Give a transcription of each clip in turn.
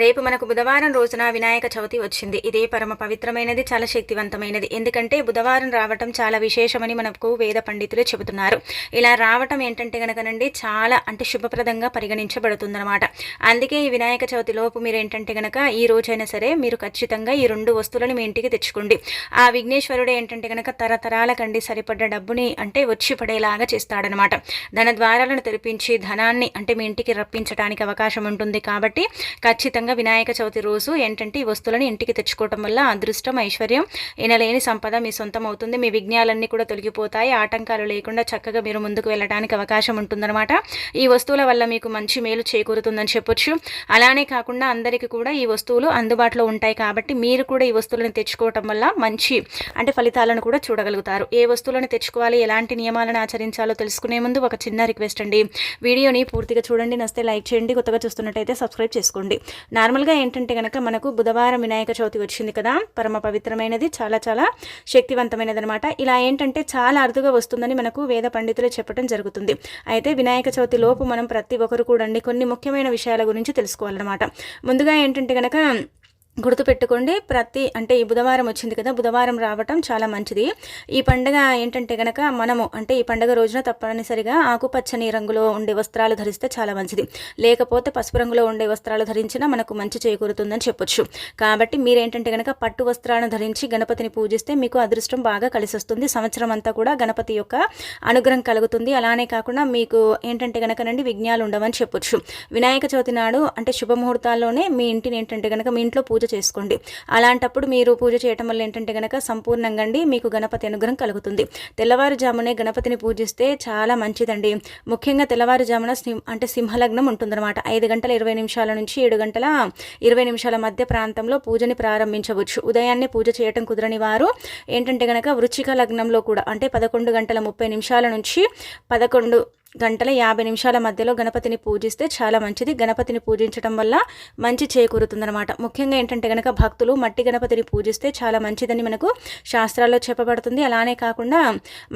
రేపు మనకు బుధవారం రోజున వినాయక చవితి వచ్చింది. ఇది పరమ పవిత్రమైనది చాలా శక్తివంతమైనది. ఎందుకంటే బుధవారం రావటం చాలా విశేషమని మనకు వేద పండితులు చెబుతున్నారు. ఇలా రావటం ఏంటంటే గనకనండి చాలా అంటే శుభప్రదంగా పరిగణించబడుతుందన్నమాట. అందుకే ఈ వినాయక చవితి లోపు మీరు ఏంటంటే గనక ఈ రోజైనా సరే మీరు ఖచ్చితంగా ఈ రెండు వస్తువులను మీ ఇంటికి తెచ్చుకోండి. ఆ విఘ్నేశ్వరుడు ఏంటంటే గనక తరతరాల కండి సరిపడ్డ డబ్బుని అంటే వచ్చి పడేలాగా చేస్తాడనమాట ధన ద్వారాలను తెరిపించి ధనాన్ని అంటే మీ ఇంటికి రప్పించడానికి అవకాశం ఉంటుంది కాబట్టి ఖచ్చితంగా ఖచ్చితంగా వినాయక చవితి రోజు ఏంటంటే ఈ వస్తువులను ఇంటికి తెచ్చుకోవటం వల్ల అదృష్టం ఐశ్వర్యం ఎనలేని సంపద మీ సొంతం అవుతుంది. మీ విఘ్నాలన్నీ కూడా తొలగిపోతాయి. ఆటంకాలు లేకుండా చక్కగా మీరు ముందుకు వెళ్ళడానికి అవకాశం ఉంటుందన్నమాట. ఈ వస్తువుల వల్ల మీకు మంచి మేలు చేకూరుతుందని చెప్పొచ్చు. అలానే కాకుండా అందరికీ కూడా ఈ వస్తువులు అందుబాటులో ఉంటాయి కాబట్టి మీరు కూడా ఈ వస్తువులను తెచ్చుకోవటం వల్ల మంచి అంటే ఫలితాలను కూడా చూడగలుగుతారు. ఏ వస్తువులను తెచ్చుకోవాలి ఎలాంటి నియమాలను ఆచరించాలో తెలుసుకునే ముందు ఒక చిన్న రిక్వెస్ట్ అండి. వీడియోని పూర్తిగా చూడండి నస్తే లైక్ చేయండి కొత్తగా చూస్తున్నట్టయితే సబ్స్క్రైబ్ చేసుకోండి. నార్మల్గా ఏంటంటే కనుక మనకు బుధవారం వినాయక చవితి వచ్చింది కదా పరమ పవిత్రమైనది చాలా చాలా శక్తివంతమైనది అనమాట ఇలా ఏంటంటే చాలా అరుదుగా వస్తుందని మనకు వేద పండితులు చెప్పడం జరుగుతుంది. అయితే వినాయక చవితి లోపు మనం ప్రతి ఒక్కరు కూడా కొన్ని ముఖ్యమైన విషయాల గురించి తెలుసుకోవాలన్నమాట. ముందుగా ఏంటంటే కనుక గుర్తుపెట్టుకోండి ప్రతి అంటే ఈ బుధవారం వచ్చింది కదా బుధవారం రావటం చాలా మంచిది. ఈ పండుగ ఏంటంటే గనక మనము అంటే ఈ పండుగ రోజున తప్పనిసరిగా ఆకుపచ్చని రంగులో ఉండే వస్త్రాలు ధరిస్తే చాలా మంచిది. లేకపోతే పసుపు రంగులో ఉండే వస్త్రాలు ధరించినా మనకు మంచి చేకూరుతుందని చెప్పొచ్చు. కాబట్టి మీరేంటంటే గనక పట్టు వస్త్రాలను ధరించి గణపతిని పూజిస్తే మీకు అదృష్టం బాగా కలిసి వస్తుంది సంవత్సరం అంతా కూడా గణపతి యొక్క అనుగ్రహం కలుగుతుంది. అలానే కాకుండా మీకు ఏంటంటే గనకనండి విఘ్నాలు ఉండవని చెప్పొచ్చు. వినాయక చవితి నాడు అంటే శుభముహూర్తాల్లోనే మీ ఇంటిని ఏంటంటే గనక మీ ఇంట్లో పూజ పూజ చేసుకోండి. అలాంటప్పుడు మీరు పూజ చేయటం వల్ల ఏంటంటే గనక సంపూర్ణంగా అండి మీకు గణపతి అనుగ్రహం కలుగుతుంది. తెల్లవారుజామునే గణపతిని పూజిస్తే చాలా మంచిదండి. ముఖ్యంగా తెల్లవారుజామున అంటే సింహలగ్నం ఉంటుందన్నమాట. ఐదు గంటల ఇరవై నిమిషాల నుంచి ఏడు గంటల ఇరవై నిమిషాల మధ్య ప్రాంతంలో పూజని ప్రారంభించవచ్చు. ఉదయాన్నే పూజ చేయటం కుదరని వారు ఏంటంటే గనక వృచ్చిక లగ్నంలో కూడా అంటే పదకొండు గంటల ముప్పై నిమిషాల నుంచి పదకొండు గంటల యాభై నిమిషాల మధ్యలో గణపతిని పూజిస్తే చాలా మంచిది. గణపతిని పూజించడం వల్ల మంచి చేకూరుతుందనమాట ముఖ్యంగా ఏంటంటే గనక భక్తులు మట్టి గణపతిని పూజిస్తే చాలా మంచిదని మనకు శాస్త్రాల్లో చెప్పబడుతుంది. అలానే కాకుండా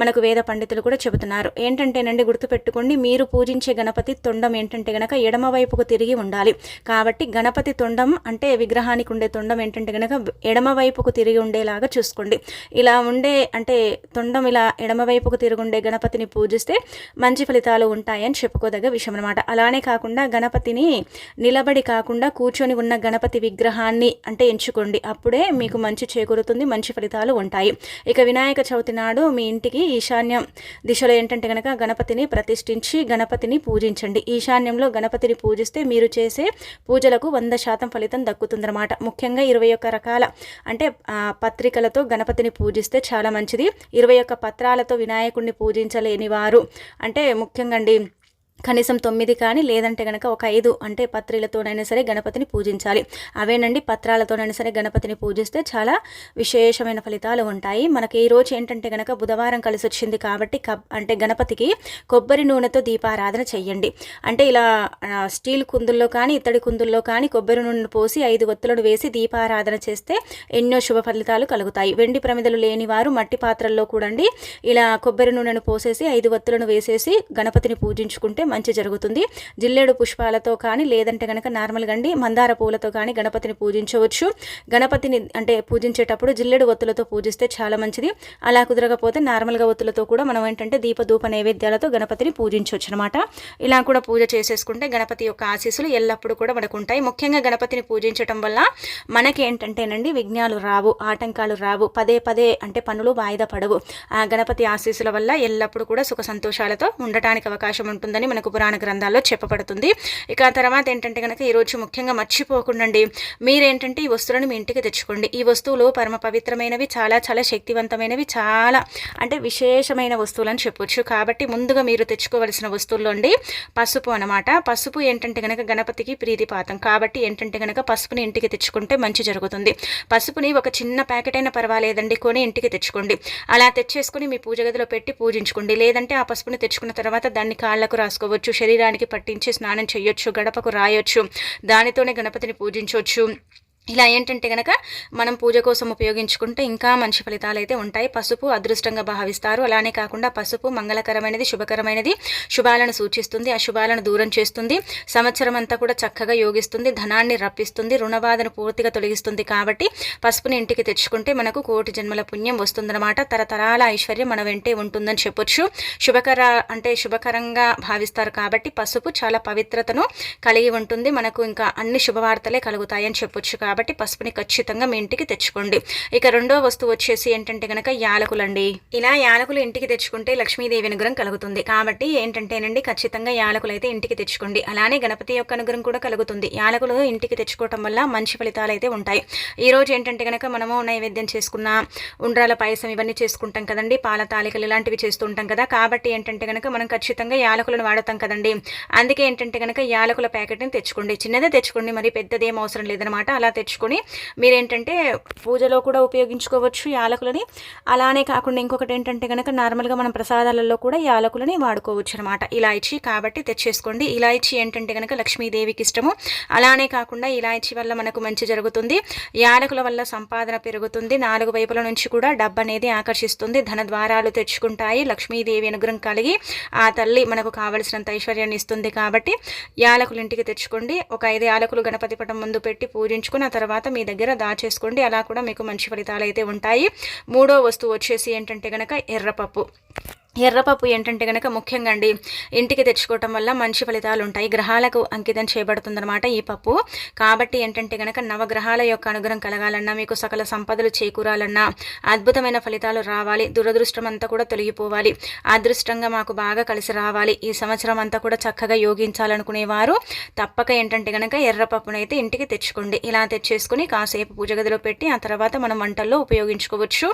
మనకు వేద పండితులు కూడా చెబుతున్నారు. ఏంటంటేనండి గుర్తుపెట్టుకోండి మీరు పూజించే గణపతి తొండం ఏంటంటే గనక ఎడమ వైపుకు తిరిగి ఉండాలి. కాబట్టి గణపతి తొండం అంటే విగ్రహానికి ఉండే తొండం ఏంటంటే గనక ఎడమ వైపుకు తిరిగి ఉండేలాగా చూసుకోండి. ఇలా ఉండే అంటే తొండం ఇలా ఎడమ వైపుకు తిరిగి ఉండే గణపతిని పూజిస్తే మంచి ఫలితం ఫలితాలు ఉంటాయని చెప్పుకోదగ్గ విషయం అనమాట అలానే కాకుండా గణపతిని నిలబడి కాకుండా కూర్చొని ఉన్న గణపతి విగ్రహాన్ని అంటే ఎంచుకోండి. అప్పుడే మీకు మంచి చేకూరుతుంది మంచి ఫలితాలు ఉంటాయి. ఇక వినాయక చవితి నాడు మీ ఇంటికి ఈశాన్యం దిశలో ఏంటంటే కనుక గణపతిని ప్రతిష్ఠించి గణపతిని పూజించండి. ఈశాన్యంలో గణపతిని పూజిస్తే మీరు చేసే పూజలకు వంద శాతం ఫలితం దక్కుతుందన్నమాట. ముఖ్యంగా ఇరవై ఒక్క రకాల అంటే పత్రికలతో గణపతిని పూజిస్తే చాలా మంచిది. ఇరవై ఒక్క పత్రాలతో వినాయకుడిని పూజించలేని వారు అంటే ముఖ్య ముఖ్యంగా అండి కనీసం తొమ్మిది కానీ లేదంటే కనుక ఒక ఐదు అంటే పత్రిలతోనైనా సరే గణపతిని పూజించాలి. అవేనండి పత్రాలతోనైనా సరే గణపతిని పూజిస్తే చాలా విశేషమైన ఫలితాలు ఉంటాయి. మనకి ఈరోజు ఏంటంటే కనుక బుధవారం కలిసి వచ్చింది కాబట్టి అంటే గణపతికి కొబ్బరి నూనెతో దీపారాధన చెయ్యండి. అంటే ఇలా స్టీల్ కుందుల్లో కానీ ఇత్తడి కుందుల్లో కానీ కొబ్బరి నూనెను పోసి ఐదు ఒత్తులను వేసి దీపారాధన చేస్తే ఎన్నో శుభ ఫలితాలు కలుగుతాయి. వెండి ప్రమిదలు లేని వారు మట్టి పాత్రల్లో కూడండి ఇలా కొబ్బరి నూనెను పోసేసి ఐదు ఒత్తులను వేసేసి గణపతిని పూజించుకుంటే మంచి జరుగుతుంది. జిల్లేడు పుష్పాలతో కానీ లేదంటే కనుక నార్మల్గా అండి మందార పూలతో కానీ గణపతిని పూజించవచ్చు. గణపతిని అంటే పూజించేటప్పుడు జిల్లేడు ఒత్తులతో పూజిస్తే చాలా మంచిది. అలా కుదరకపోతే నార్మల్గా ఒత్తులతో కూడా మనం ఏంటంటే దీపధూప నైవేద్యాలతో గణపతిని పూజించవచ్చు అనమాట ఇలా కూడా పూజ చేసేసుకుంటే గణపతి యొక్క ఆశీస్సులు ఎల్లప్పుడూ కూడా మనకు ఉంటాయి ముఖ్యంగా గణపతిని పూజించడం వల్ల మనకి ఏంటంటేనండి విఘ్నాలు రావు ఆటంకాలు రావు. పదే పదే అంటే పనులు వాయిదా పడవు. ఆ గణపతి ఆశీస్సుల వల్ల ఎల్లప్పుడూ కూడా సుఖ సంతోషాలతో ఉండటానికి అవకాశం ఉంటుందని మనకు పురాణ గ్రంథాల్లో చెప్పబడుతుంది. ఇక తర్వాత ఏంటంటే కనుక ఈరోజు ముఖ్యంగా మర్చిపోకుండండి. మీరేంటంటే ఈ వస్తువులను మీ ఇంటికి తెచ్చుకోండి. ఈ వస్తువులు పరమ పవిత్రమైనవి చాలా చాలా శక్తివంతమైనవి చాలా అంటే విశేషమైన వస్తువులు అని చెప్పొచ్చు. కాబట్టి ముందుగా మీరు తెచ్చుకోవలసిన వస్తువుల్లో అండి పసుపు అనమాట పసుపు ఏంటంటే కనుక గణపతికి ప్రీతిపాతం. కాబట్టి ఏంటంటే కనుక పసుపుని ఇంటికి తెచ్చుకుంటే మంచి జరుగుతుంది. పసుపుని ఒక చిన్న ప్యాకెట్ అయినా పర్వాలేదండి కొని ఇంటికి తెచ్చుకోండి. అలా తెచ్చేసుకుని మీ పూజ గదిలో పెట్టి పూజించుకోండి. లేదంటే ఆ పసుపుని తెచ్చుకున్న తర్వాత దాన్ని కాళ్ళకు రాసుకో చేసుకోవచ్చు శరీరానికి పట్టించి స్నానం చేయొచ్చు గడపకు రాయొచ్చు దానితోనే గణపతిని పూజించవచ్చు ఇలా ఏంటంటే కనుక మనం పూజ కోసం ఉపయోగించుకుంటే ఇంకా మంచి ఫలితాలు అయితే ఉంటాయి. పసుపు అదృష్టంగా భావిస్తారు. అలానే కాకుండా పసుపు మంగళకరమైనది శుభకరమైనది శుభాలను సూచిస్తుంది. అశుభాలను దూరం చేస్తుంది. సంవత్సరం అంతా కూడా చక్కగా యోగిస్తుంది. ధనాన్ని రప్పిస్తుంది. రుణబాధను పూర్తిగా తొలగిస్తుంది కాబట్టి పసుపుని ఇంటికి తెచ్చుకుంటే మనకు కోటి జన్మల పుణ్యం వస్తుందన్నమాట. తరతరాల ఐశ్వర్యం మన వెంటే ఉంటుందని చెప్పొచ్చు. శుభకర అంటే శుభకరంగా భావిస్తారు కాబట్టి పసుపు చాలా పవిత్రతను కలిగి ఉంటుంది. మనకు ఇంకా అన్ని శుభవార్తలే కలుగుతాయని చెప్పొచ్చు కాబట్టి పసుపుని ఖచ్చితంగా మీ ఇంటికి తెచ్చుకోండి. ఇక రెండో వస్తువు వచ్చేసి ఏంటంటే గనక యాలకులండి. ఇలా యాలకులు ఇంటికి తెచ్చుకుంటే లక్ష్మీదేవి అనుగ్రహం కలుగుతుంది. కాబట్టి ఏంటంటేనండి ఖచ్చితంగా యాలకులు అయితే ఇంటికి తెచ్చుకోండి. అలానే గణపతి యొక్క అనుగ్రహం కూడా కలుగుతుంది. యాలకులు ఇంటికి తెచ్చుకోవటం వల్ల మంచి ఫలితాలు అయితే ఉంటాయి. ఈ రోజు ఏంటంటే గనక మనము నైవేద్యం చేసుకున్న ఉండ్రాల పాయసం ఇవన్నీ చేసుకుంటాం కదండి. పాల తాలికలు ఇలాంటివి చేస్తూ ఉంటాం కదా. కాబట్టి ఏంటంటే గనక మనం ఖచ్చితంగా యాలకులను వాడతాం కదండి. అందుకే ఏంటంటే గనక యాలకుల ప్యాకెట్ని తెచ్చుకోండి. చిన్నదే తెచ్చుకోండి మరి పెద్దదేం అవసరం లేదనమాట. అలా తెచ్చుకొని మీరేంటంటే పూజలో కూడా ఉపయోగించుకోవచ్చు యాలకులని. అలానే కాకుండా ఇంకొకటి ఏంటంటే కనుక నార్మల్గా మనం ప్రసాదాలలో కూడా యాలకులని వాడుకోవచ్చు అనమాట ఇలాయచి కాబట్టి తెచ్చేసుకోండి. ఇలాయచి ఏంటంటే కనుక లక్ష్మీదేవికి ఇష్టము. అలానే కాకుండా ఇలాయచి వల్ల మనకు మంచి జరుగుతుంది. యాలకుల వల్ల సంపాదన పెరుగుతుంది. నాలుగు వైపుల నుంచి కూడా డబ్బు అనేది ఆకర్షిస్తుంది. ధన ద్వారాలు తెచ్చుకుంటాయి. లక్ష్మీదేవి అనుగ్రహం కలిగి ఆ తల్లి మనకు కావలసినంత ఐశ్వర్యాన్ని ఇస్తుంది కాబట్టి యాలకులు ఇంటికి తెచ్చుకోండి. ఒక ఐదు యాలకులు గణపతి పటం ముందు పెట్టి పూజించుకుని ఆ తర్వాత మీ దగ్గర దాచేసుకోండి. అలా కూడా మీకు మంచి ఫలితాలు అయితే ఉంటాయి. మూడో వస్తువు వచ్చేసి ఏంటంటే కనుక ఎర్రపప్పు. ఎర్రపప్పు ఏంటంటే కనుక ముఖ్యంగా అండి ఇంటికి తెచ్చుకోవటం వల్ల మంచి ఫలితాలు ఉంటాయి. గ్రహాలకు అంకితం చేయబడుతుందన్నమాట ఈ పప్పు. కాబట్టి ఏంటంటే కనుక నవగ్రహాల యొక్క అనుగ్రహం కలగాలన్నా మీకు సకల సంపదలు చేకూరాలన్నా అద్భుతమైన ఫలితాలు రావాలి. దురదృష్టం అంతా కూడా తొలగిపోవాలి. అదృష్టంగా మాకు బాగా కలిసి రావాలి. ఈ సంవత్సరం అంతా కూడా చక్కగా యోగించాలనుకునేవారు. తప్పక ఏంటంటే కనుక ఎర్రపప్పునైతే ఇంటికి తెచ్చుకోండి. ఇలా తెచ్చేసుకుని కాసేపు పూజ గదిలో పెట్టి ఆ తర్వాత మనం వంటల్లో ఉపయోగించుకోవచ్చు.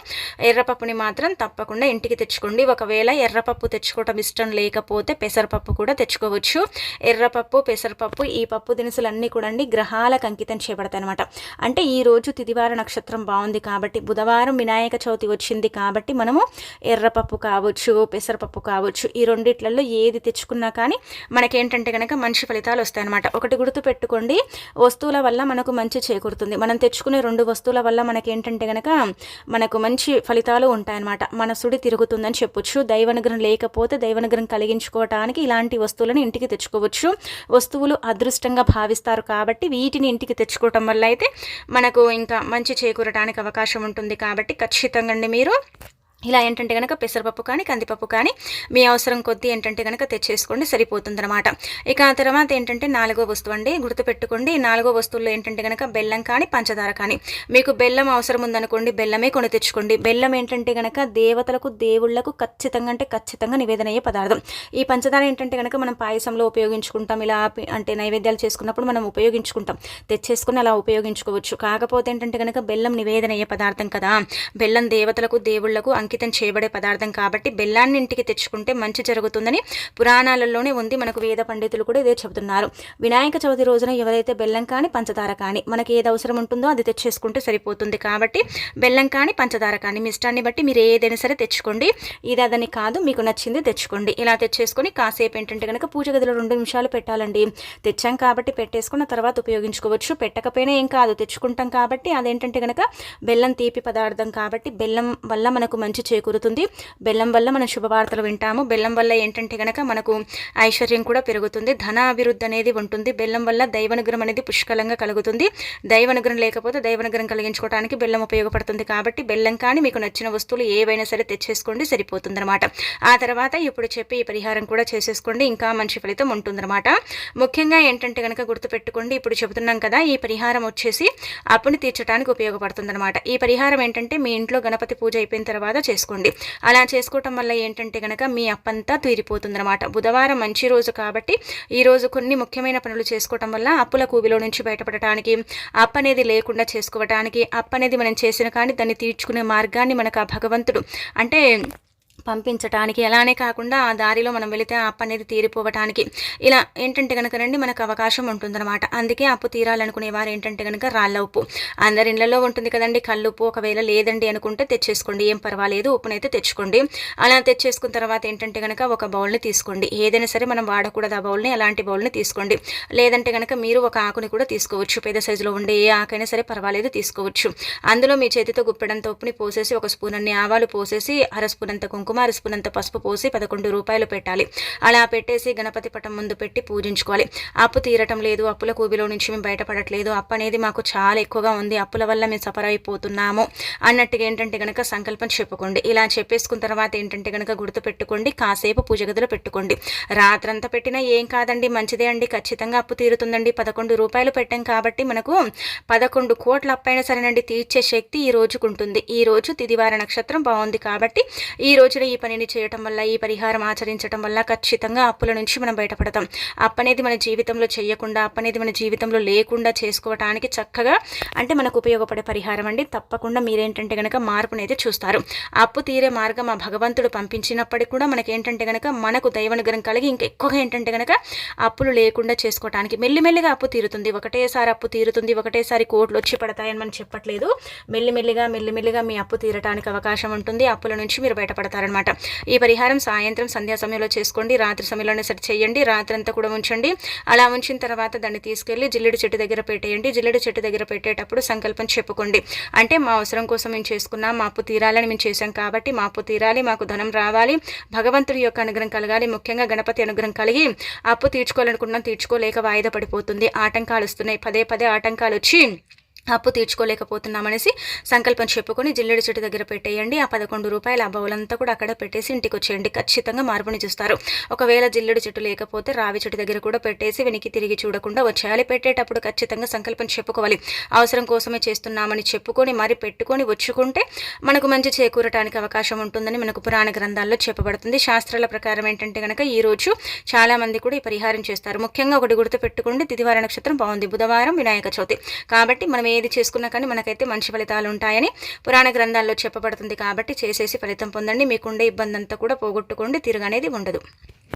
ఎర్రపప్పుని మాత్రం తప్పకుండా ఇంటికి తెచ్చుకోండి. ఒకవేళ ఎర్రపప్పు తెచ్చుకోవటం ఇష్టం లేకపోతే పెసరపప్పు కూడా తెచ్చుకోవచ్చు. ఎర్రపప్పు పెసరపప్పు ఈ పప్పు దినుసులన్నీ కూడా అండి గ్రహాలకు అంకితం చేయబడతాయి అనమాట అంటే ఈ రోజు తిదివార నక్షత్రం బాగుంది కాబట్టి బుధవారం వినాయక చవితి వచ్చింది కాబట్టి మనము ఎర్రపప్పు కావచ్చు పెసరపప్పు కావచ్చు ఈ రెండిట్లలో ఏది తెచ్చుకున్నా కానీ మనకేంటంటే కనుక మంచి ఫలితాలు వస్తాయన్నమాట. ఒకటి గుర్తు పెట్టుకోండి వస్తువుల వల్ల మనకు మంచి చేకూరుతుంది. మనం తెచ్చుకునే రెండు వస్తువుల వల్ల మనకేంటంటే కనుక మనకు మంచి ఫలితాలు ఉంటాయన్నమాట. మనసుడి తిరుగుతుందని చెప్పొచ్చు దైవనుగ్రహం లేకపోతే దైవనుగ్రహం కలిగించుకోవటానికి ఇలాంటి వస్తువులను ఇంటికి తెచ్చుకోవచ్చు. వస్తువులు అదృష్టంగా భావిస్తారు కాబట్టి వీటిని ఇంటికి తెచ్చుకోవటం వల్ల అయితే మనకు ఇంకా మంచి చేకూరటానికి అవకాశం ఉంటుంది కాబట్టి ఖచ్చితంగా మీరు. ఇలా ఏంటంటే కనుక పెసరపప్పు కానీ కందిపప్పు కానీ మీ అవసరం కొద్దీ ఏంటంటే కనుక తెచ్చేసుకోండి సరిపోతుందన్నమాట. ఇక ఆ తర్వాత ఏంటంటే నాలుగో వస్తువు అండి గుర్తుపెట్టుకోండి. నాలుగో వస్తువుల్లో ఏంటంటే కనుక బెల్లం కానీ పంచదార కానీ. మీకు బెల్లం అవసరం ఉందనుకోండి బెల్లమే కొని తెచ్చుకోండి. బెల్లం ఏంటంటే కనుక దేవతలకు దేవుళ్ళకు ఖచ్చితంగా అంటే ఖచ్చితంగా నివేదన అయ్యే పదార్థం. ఈ పంచదార ఏంటంటే కనుక మనం పాయసంలో ఉపయోగించుకుంటాం. ఇలా అంటే నైవేద్యాలు చేసుకున్నప్పుడు మనం ఉపయోగించుకుంటాం. తెచ్చేసుకుని అలా ఉపయోగించుకోవచ్చు. కాకపోతే ఏంటంటే కనుక బెల్లం నివేదన అయ్యే పదార్థం కదా. బెల్లం దేవతలకు దేవుళ్ళకు అంకి అంకితం చేయబడే పదార్థం కాబట్టి బెల్లాన్ని ఇంటికి తెచ్చుకుంటే మంచి జరుగుతుందని పురాణాలలోనే ఉంది. మనకు వేద పండితులు కూడా ఇదే చెబుతున్నారు. వినాయక చవితి రోజున ఎవరైతే బెల్లం కానీ పంచదార కానీ మనకి ఏది అవసరం ఉంటుందో అది తెచ్చేసుకుంటే సరిపోతుంది కాబట్టి బెల్లం కానీ పంచదార కానీ మీ ఇష్టాన్ని బట్టి మీరు ఏదైనా సరే తెచ్చుకోండి. ఇది అదని కాదు మీకు నచ్చింది తెచ్చుకోండి. ఇలా తెచ్చేసుకొని కాసేపు ఏంటంటే కనుక పూజ గదిలో రెండు నిమిషాలు పెట్టాలండి. తెచ్చాం కాబట్టి పెట్టేసుకున్న తర్వాత ఉపయోగించుకోవచ్చు. పెట్టకపోయినా ఏం కాదు తెచ్చుకుంటాం కాబట్టి అదేంటంటే కనుక బెల్లం తీపి పదార్థం కాబట్టి బెల్లం వల్ల మనకు మంచి చేకూరుతుంది. బెల్లం వల్ల మనం శుభవార్తలు వింటాము. బెల్లం వల్ల ఏంటంటే కనుక మనకు ఐశ్వర్యం కూడా పెరుగుతుంది. ధన అభివృద్ధి అనేది ఉంటుంది. బెల్లం వల్ల దైవనుగ్రహం అనేది పుష్కలంగా కలుగుతుంది. దైవనుగ్రహం లేకపోతే దైవనుగ్రహం కలిగించుకోవడానికి బెల్లం ఉపయోగపడుతుంది కాబట్టి బెల్లం కానీ మీకు నచ్చిన వస్తువులు ఏవైనా సరే తెచ్చేసుకోండి సరిపోతుంది అనమాట ఆ తర్వాత ఇప్పుడు చెప్పి ఈ పరిహారం కూడా చేసేసుకోండి. ఇంకా మంచి ఫలితం ఉంటుందన్నమాట. ముఖ్యంగా ఏంటంటే కనుక గుర్తుపెట్టుకోండి ఇప్పుడు చెబుతున్నాం కదా ఈ పరిహారం వచ్చేసి అప్పుని తీర్చడానికి ఉపయోగపడుతుంది అనమాట ఈ పరిహారం ఏంటంటే మీ ఇంట్లో గణపతి పూజ అయిపోయిన తర్వాత చేసుకోండి. అలా చేసుకోవటం వల్ల ఏంటంటే కనుక మీ అప్పంతా తీరిపోతుందన్నమాట. బుధవారం మంచి రోజు కాబట్టి ఈరోజు కొన్ని ముఖ్యమైన పనులు చేసుకోవటం వల్ల అప్పుల కూవిలో నుంచి బయటపడటానికి అప్పు అనేది లేకుండా చేసుకోవటానికి అప్పు అనేది మనం చేసిన కానీ దాన్ని తీర్చుకునే మార్గాన్ని మనకు ఆ భగవంతుడు అంటే పంపించటానికి. అలానే కాకుండా ఆ దారిలో మనం వెళితే ఆ అప్పు అనేది తీరిపోవటానికి. ఇలా ఏంటంటే కనుక రండి మనకు అవకాశం ఉంటుందన్నమాట. అందుకే అప్పు తీరాలనుకునే వారు ఏంటంటే కనుక రాళ్ళ ఉప్పు. అందరి ఇళ్ళలో ఉంటుంది కదండి కళ్ళు ఉప్పు. ఒకవేళ లేదండి అనుకుంటే తెచ్చేసుకోండి. ఏం పర్వాలేదు ఉప్పునైతే తెచ్చుకోండి. అలా తెచ్చేసుకున్న తర్వాత ఏంటంటే కనుక ఒక బౌల్ని తీసుకోండి. ఏదైనా సరే మనం వాడకూడదు ఆ బౌల్ని అలాంటి బౌల్ని తీసుకోండి. లేదంటే కనుక మీరు ఒక ఆకుని కూడా తీసుకోవచ్చు. పెద్ద సైజులో ఉండే ఏ ఆకైనా సరే పర్వాలేదు తీసుకోవచ్చు. అందులో మీ చేతితో గుప్పెడంత ఉప్పుని పోసేసి ఒక స్పూన్ అన్ని ఆవాలు పోసేసి అర స్పూన్ అంత కుంకుమ అర స్పూనంత పసుపు పోసి పదకొండు రూపాయలు పెట్టాలి. అలా పెట్టేసి గణపతి పటం ముందు పెట్టి పూజించుకోవాలి. అప్పు తీరటం లేదు. అప్పుల కూబిలో నుంచి మేము బయటపడట్లేదు. అప్పు అనేది మాకు చాలా ఎక్కువగా ఉంది. అప్పుల వల్ల మేము సఫర్ అయిపోతున్నాము అన్నట్టుగా ఏంటంటే కనుక సంకల్పం చెప్పుకోండి. ఇలా చెప్పేసుకున్న తర్వాత ఏంటంటే కనుక గుర్తు పెట్టుకోండి. కాసేపు పూజ గదిలో పెట్టుకోండి. రాత్రంతా పెట్టినా ఏం కాదండి. మంచిదే అండి. ఖచ్చితంగా అప్పు తీరుతుందండి. పదకొండు రూపాయలు పెట్టాం కాబట్టి మనకు పదకొండు కోట్ల అప్పైనా సరేనండి. తీర్చే శక్తి ఈ రోజుకు ఉంటుంది. ఈ రోజు తిదివార నక్షత్రం బాగుంది కాబట్టి ఈ రోజున ఈ పనిని చేయటం వల్ల ఈ పరిహారం ఆచరించడం వల్ల ఖచ్చితంగా అప్పుల నుంచి మనం బయటపడతాం. అప్పనేది మన జీవితంలో చేయకుండా అప్పనేది మన జీవితంలో లేకుండా చేసుకోవటానికి చక్కగా అంటే మనకు ఉపయోగపడే పరిహారం అండి. తప్పకుండా మీరేంటంటే కనుక మార్పునైతే చూస్తారు. అప్పు తీరే మార్గం ఆ భగవంతుడు పంపించినప్పటికీ కూడా మనకేంటంటే కనుక మనకు దైవనుగ్రహం కలిగి ఇంకా ఎక్కువగా ఏంటంటే కనుక అప్పులు లేకుండా చేసుకోవటానికి మెల్లిమెల్లిగా అప్పు తీరుతుంది. ఒకటేసారి అప్పు తీరుతుంది ఒకటేసారి కోట్లు వచ్చి పడతాయని మనం చెప్పట్లేదు. మెల్లిమెల్లిగా మెల్లిమెల్లిగా మీ అప్పు తీరటానికి అవకాశం ఉంటుంది. అప్పుల నుంచి మీరు బయటపడతారనమాట. ఈ పరిహారం సాయంత్రం సంధ్యా సమయంలో చేసుకోండి. రాత్రి సమయంలోనే సెట్ చేయండి. రాత్రి అంతా కూడా ఉంచండి. అలా ఉంచిన తర్వాత దాన్ని తీసుకెళ్ళి జిల్లెడు చెట్టు దగ్గర పెట్టేయండి. జిల్లెడు చెట్టు దగ్గర పెట్టేటప్పుడు సంకల్పం చెప్పుకోండి. అంటే మా అవసరం కోసం మేము చేసుకున్నాం మా అప్పు తీరాలని మేము చేశాం కాబట్టి మా అప్పు తీరాలి మాకు ధనం రావాలి భగవంతుడి యొక్క అనుగ్రహం కలగాలి ముఖ్యంగా గణపతి అనుగ్రహం కలిగి అప్పు తీర్చుకోవాలనుకున్నాం తీర్చుకోలేక వాయిదా పడిపోతుంది. ఆటంకాలు వస్తున్నాయి. పదే పదే ఆటంకాలు వచ్చి అప్పు తీర్చుకోలేకపోతున్నామనేసి సంకల్పం చెప్పుకొని జిల్లెడి చెట్టు దగ్గర పెట్టేయండి. ఆ పదకొండు రూపాయల ఆ బౌలంతా కూడా అక్కడ పెట్టేసి ఇంటికి వచ్చేయండి. ఖచ్చితంగా మార్పుని చూస్తారు. ఒకవేళ జిల్లెడి చెట్టు లేకపోతే రావి చెట్టు దగ్గర కూడా పెట్టేసి వెనక్కి తిరిగి చూడకుండా వచ్చేయాలి. పెట్టేటప్పుడు ఖచ్చితంగా సంకల్పం చెప్పుకోవాలి. అవసరం కోసమే చేస్తున్నామని చెప్పుకొని మరి పెట్టుకొని వచ్చుకుంటే మనకు మంచి చేకూరటానికి అవకాశం ఉంటుందని మనకు పురాణ గ్రంథాల్లో చెప్పబడుతుంది. శాస్త్రాల ప్రకారం ఏంటంటే కనుక ఈరోజు చాలామంది కూడా ఈ పరిహారం చేస్తారు. ముఖ్యంగా ఒకటి గుర్తు పెట్టుకోండి తిదివార నక్షత్రం బాగుంది. బుధవారం వినాయక చవితి. కాబట్టి మనం ఏది చేసుకున్నా కానీ మనకైతే మంచి ఫలితాలు ఉంటాయని పురాణ గ్రంథాల్లో చెప్పబడుతుంది కాబట్టి చేసేసి ఫలితం పొందండి. మీకుండే ఇబ్బంది అంతా కూడా పోగొట్టుకోండి. తిరగనేది ఉండదు.